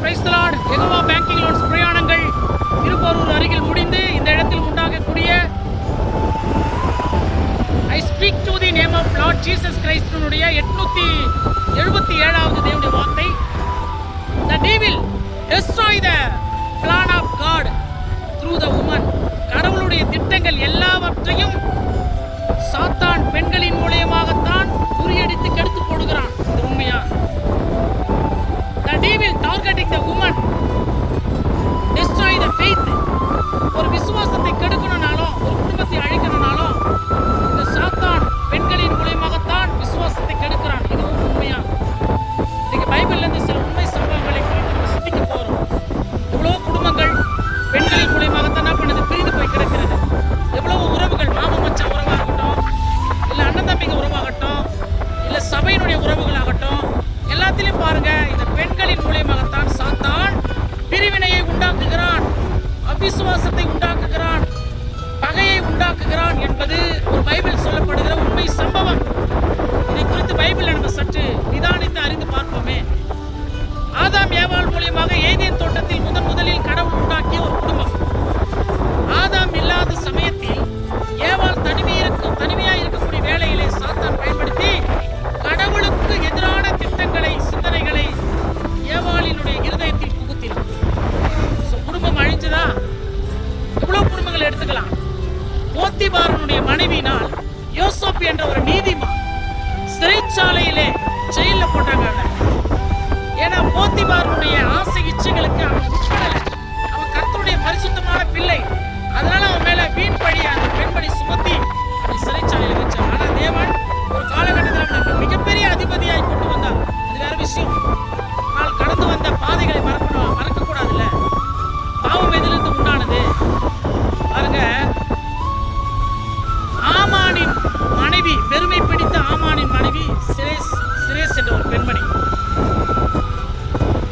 Praise the Lord எகோவா banking loans பிரயாணங்கள்? திருப்பரூர் அருகில் முடிந்து இந்த இடத்தில் உண்டாகக்கூடிய I speak to the name of Lord Jesus கிரைஸ்டனுடைய எட்நூத்தி எழுபத்தி ஏழாவது தேவனுடைய வார்த்தை. The devil destroy the plan of God through the woman கடவுளுடைய திட்டங்கள் எல்லாவற்றையும் சாத்தா அவிசுவாசத்தை உண்டாக்குகிறான் பகையை உண்டாக்குகிறான் என்பது ஒரு பைபிள் சொல்லப்படுகிற உண்மை சம்பவம். இதை குறித்து பைபிள் நம்ம சற்று நிதானித்து அறிந்து பார்ப்போம். சிறைச்சாலையிலே ஜெயில போட்டாங்க ஏன்னா போத்திமாருடைய ஆசை இச்சைகளுக்கு அவன் பெருமை பிடித்த ஆமானின் மனைவி சிரேஸ் சிரேஸ் என்ற ஒரு பெண்மணி.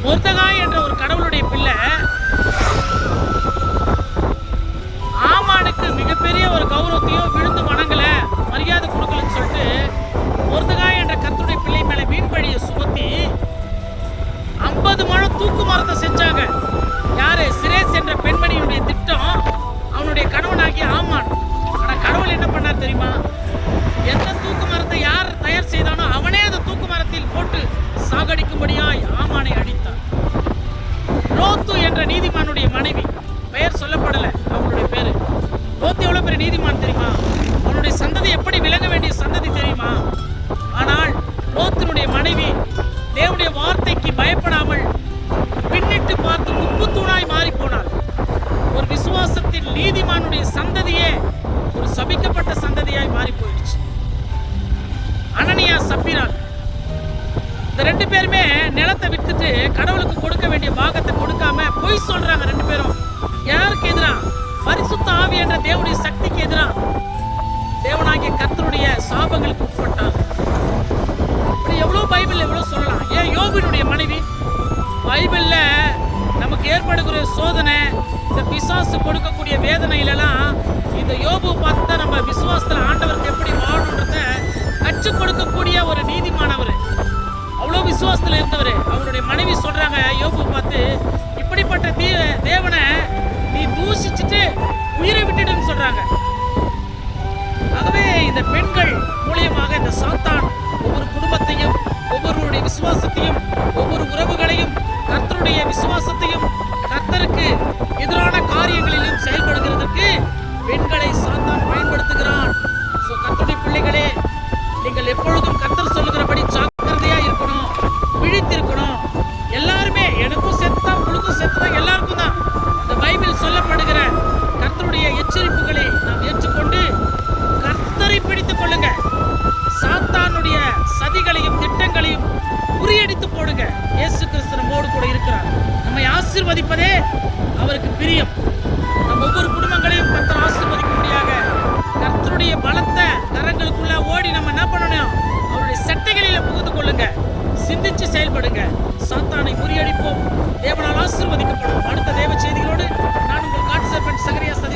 மொர்தகாய் என்ற ஒரு கடவுளுடைய பிள்ளை ஆமானுக்கு மிகப்பெரிய ஒரு கௌரவத்தையும் விழுந்து வணங்கல மரியாதை கொடுக்கலன்னு சொல்லிட்டு மொர்தகாய் என்ற கத்துடைய பிள்ளை மேல வீண் சுமத்தி ஐம்பது மழை தூக்கு மரத்தை செஞ்சாங்க. யாரு? சிரேஸ் என்ற பெண்மணியுடைய திட்டம் எவ்வளவு நீதிமான் தெரியுமா? அவனுடைய சந்ததி எப்படி விளங்க வேண்டிய சந்ததி தெரியுமா? ஆனால் லோத்தினுடைய மனைவி தேவனுடைய வார்த்தைக்கு பயப்படாமல் பின்னிட்டு பார்த்து உப்பு தூணாய் மாறி போனாள் ஒரு விசுவாசத்தில் நீதிமானுடைய சந்ததியே ஒரு சபிக்கப்பட்ட சந்ததியாய் மாறி போயிடுச்சு அனனியா சப்பிரால் இந்த ரெண்டு பேருமே நிலத்தை வித்துட்டு கடவுளுக்கு கொடுக்க வேண்டிய பாகத்தை கொடுக்காம பொய் சொல்றாங்க ரெண்டு பேரும். யாருக்கு எதிராக பரிசுத்த ஆவி என்ற தேவ சாபங்களுக்கு உட்பட்டாங்க. இப்படி எவ்வளவு பைபிள் எவ்வளவு சொல்லலாம். ஏன் யோபினுடைய மனைவி? பைபிள்ல நமக்கு ஏற்படுகிற சோதனை இந்த பிசாசு கொடுக்கக்கூடிய வேதனையிலலாம் இந்த யோபு பார்த்து தான் நம்ம விசுவாசத்துல ஆண்டவருக்கு எப்படி வாழும் விசுவாசத்தையும் ஒவ்வொரு உறவுகளையும் கர்த்தருடைய விசுவாசத்தையும் கர்த்தருக்கு எதிரான காரியங்களிலும் செயல்படுகிறதுக்கு பெண்களை சாத்தான் பயன்படுத்துகிறான். ஸோ கர்த்தருடைய பிள்ளைகளே நீங்கள் எப்பொழுதும் கர்த்தர் சொல்லுகிறபடி ஜாக்கிரதையா இருக்கணும் விழித்திருக்கணும். எல்லாருமே எனக்கும் செத்தான் உங்களுக்கும் செத்துதான் எல்லாருக்கும் தான். இந்த பைபிள் சொல்லப்படுகிற கர்த்தருடைய எச்சரிப்புகளை நாம் ஏற்றுக்கொண்டு கொள்ளுங்க. சிந்திச்சு செயல்படுங்க. சாத்தானை முறியடிப்போம். தேவனால் ஆசிர்வதிக்கப்படும். அடுத்த தேவ செய்திகளோடு நான் உங்கள் காட் சர்பெண்ட் சகரியா சதி